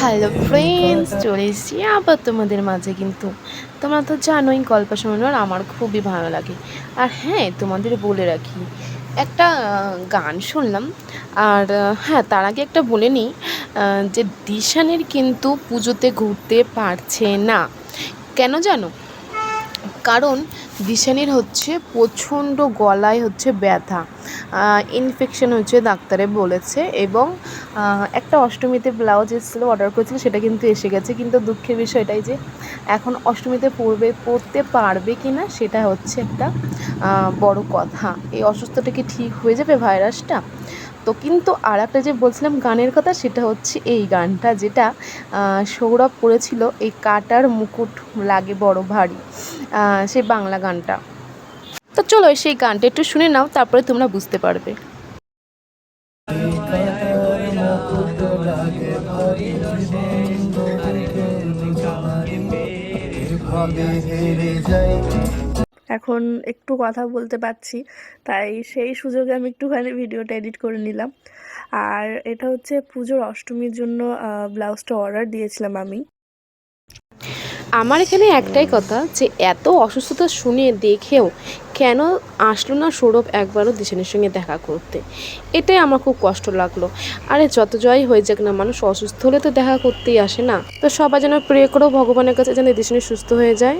Hello friends চলে এসেছি আবার তোমাদের মাঝে কিন্তু। তোমরা তো জানোই গল্প শোনানোর আমার খুবই ভালো লাগে। আর হ্যাঁ তোমাদের বলে রাখি, একটা গান শুনলাম। আর হ্যাঁ তার আগে একটা বলে নিই যে দিশানের কিন্তু পুজোতে ঘুরতে পারছে না। কেন জানো? কারণ দিশানির হচ্ছে প্রচণ্ড গলায় হচ্ছে ব্যথা। ইনফেকশন হচ্ছে ডাক্তারে বলেছে এবং একটা অষ্টমীতে ব্লাউজ এসেছিল অর্ডার করেছিল, সেটা কিন্তু এসে গেছে। কিন্তু দুঃখের বিষয় এটাই যে, এখন অষ্টমীতে পড়বে, পড়তে পারবে কি না সেটা হচ্ছে একটা বড় কথা। এই অসুস্থটা কি ঠিক হয়ে যাবে ভাইরাসটা? তো কিন্তু আর একটা যে বলছিলাম গানের কথা, সেটা হচ্ছে এই গানটা, যেটা সৌরভ করেছিল, এই কাটার মুকুট লাগে বড় ভারী সেই বাংলা গানটা। তো চলো সেই গানটা একটু শুনে নাও তারপরে তোমরা বুঝতে পারবে। এখন একটু কথা বলতে পারছি তাই সেই সুযোগে আমি একটুখানি ভিডিওটা এডিট করে নিলাম। আর এটা হচ্ছে পুজোর অষ্টমীর জন্য ব্লাউজটা অর্ডার দিয়েছিলাম আমি। আমার এখানে একটাই কথা যে এত অসুস্থতা শুনে দেখেও কেন আসলো না সৌরভ একবারও দিশানের সঙ্গে দেখা করতে? এটাই আমার খুব কষ্ট লাগল। আরে যত জয় হয়ে যাক না মানুষ অসুস্থ হলে তো দেখা করতেই আসে না। তো সবাই যেন প্রে করেও ভগবানের কাছে যেন দিশানি সুস্থ হয়ে যায়।